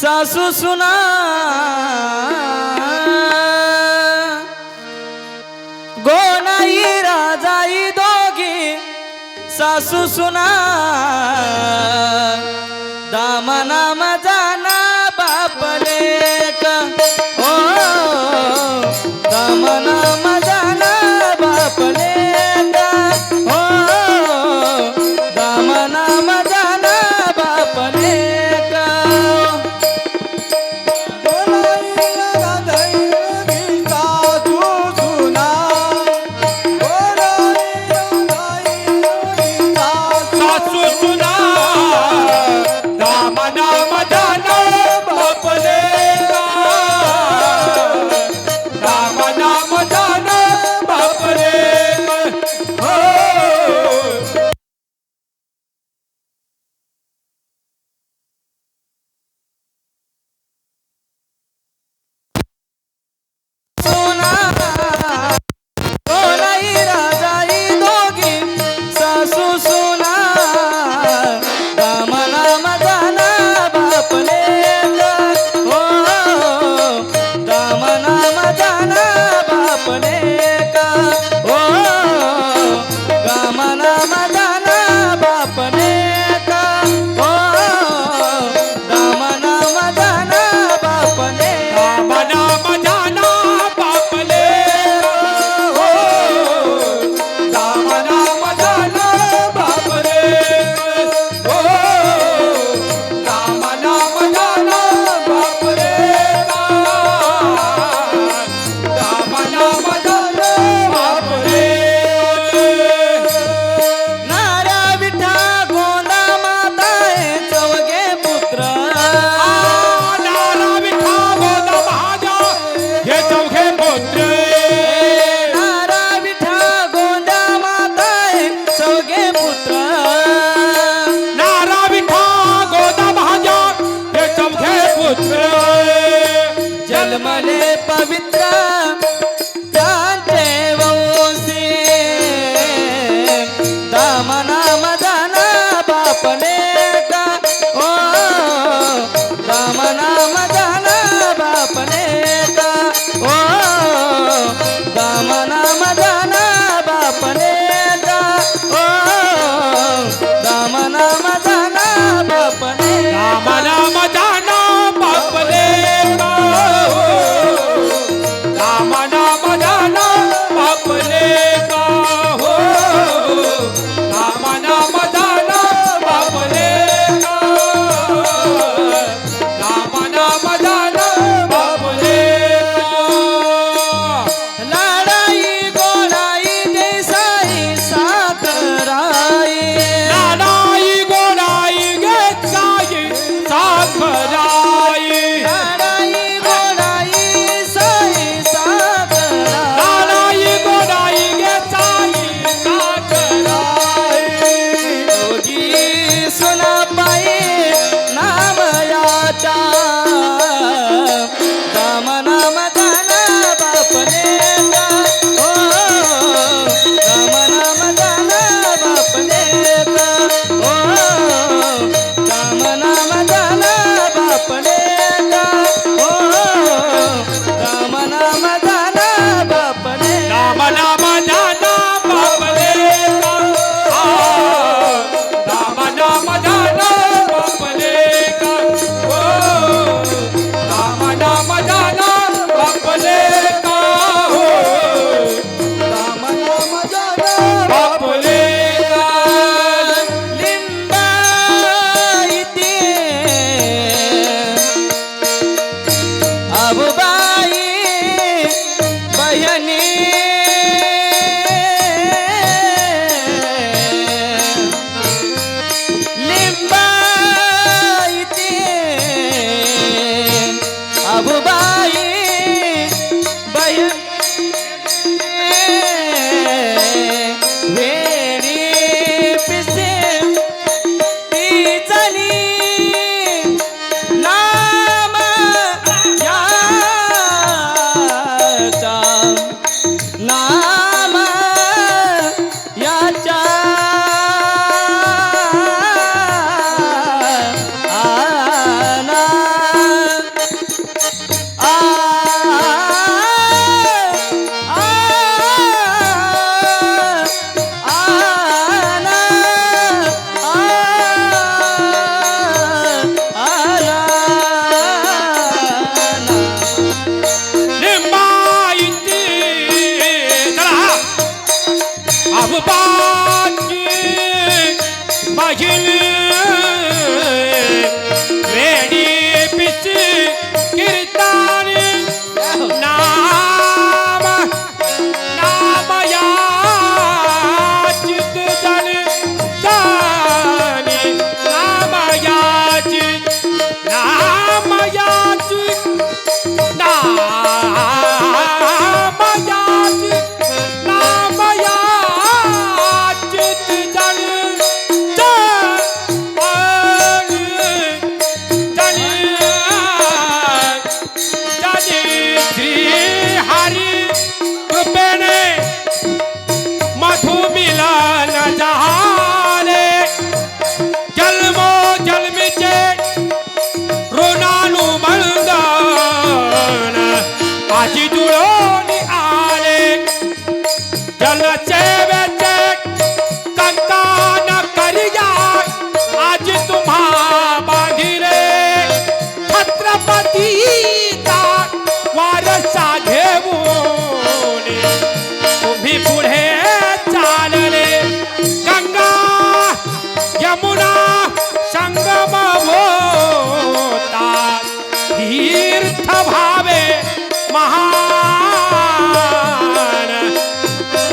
सासू सुना। गोनाई राजाई दोघी सासू सुना। दामना मजाना I'm a Ramadan.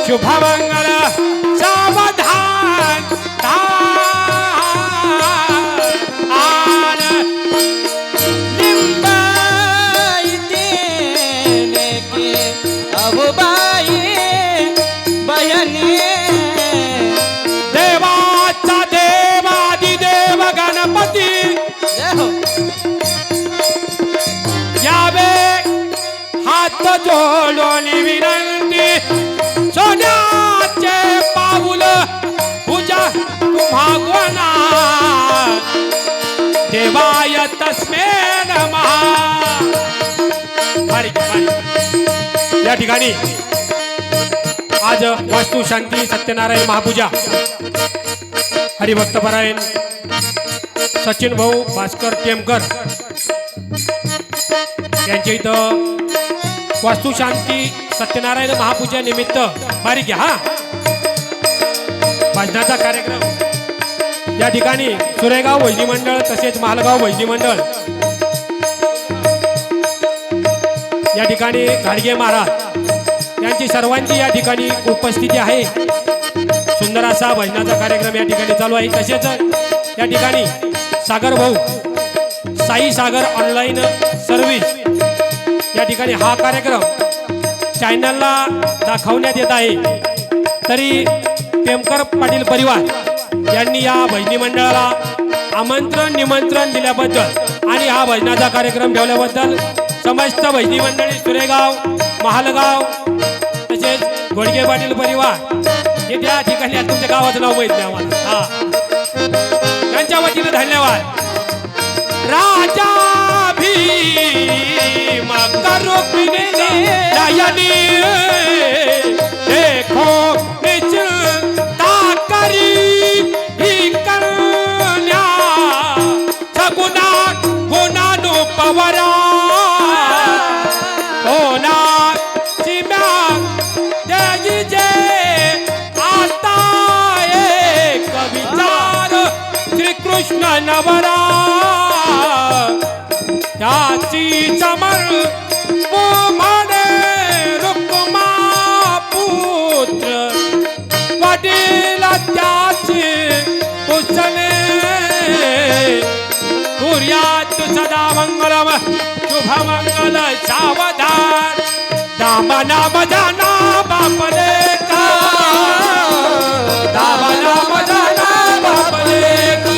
शुभमंगल सावधान दान लिंबाई तुम्हा देवाय तस्मे नमः। या ठिकाणी आज वास्तू शांती सत्यनारायण महापूजा हरिभक्तपरायण सचिन भाऊ भास्कर टेमकर यांच्या इथं वास्तुशांती सत्यनारायण महापूजा निमित्त बारीक घ्या हा. भजनाचा कार्यक्रम. या ठिकाणी सुरेगाव वैजी मंडळ तसेच मालगाव वैजी मंडळ. या ठिकाणी घाडगे महाराज यांची सर्वांची या ठिकाणी उपस्थिती आहे. सुंदर असा भजनाचा कार्यक्रम या ठिकाणी चालू आहे. तसेच या ठिकाणी सागर भाऊ साई सागर ऑनलाईन सर्व्हिस या ठिकाणी हा कार्यक्रम चॅनलला दाखवण्यात येत आहे. तरी टेमकर पाटील परिवार यांनी या भजनी मंडळाला आमंत्रण निमंत्रण दिल्याबद्दल आणि हा भजनाचा कार्यक्रम ठेवल्याबद्दल समस्त भजनी मंडळी सुरेगाव महालगाव तसेच घोडगे पाटील परिवार हे त्या ठिकाणी तुमच्या गावाचं नाव माहीत आम्हाला. हा. त्यांच्या वतीने धन्यवाद. राजा भीम करो देखो शुभ मंगल सावधान. दाम नाम जाना बापले का दाम नाम जाना बापले का